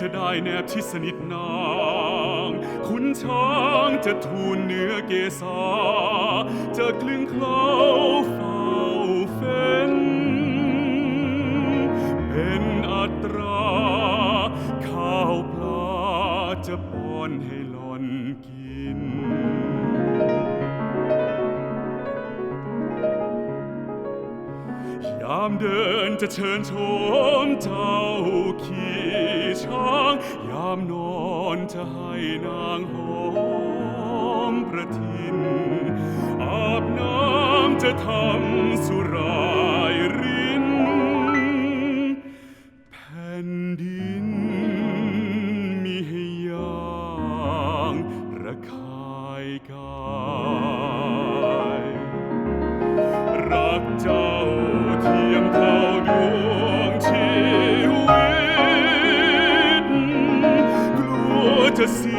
จะได้แนบชิดสนิทนางคุณช้างจะทูลเนื้อเกษาจะกลึงเคล้าเฝ้าเฟ้น เป็นอัตราข้าวปลาจะป้อนให้หล่อนกิน ยามเดินจะเชิญชมเจ้าขี่ช้าง ยามนอนจะให้นางหอมประทิน อาบน้ำจะทำสุรายรินแผ่นดินมีให้ย่างระคายกาย รักเจ้า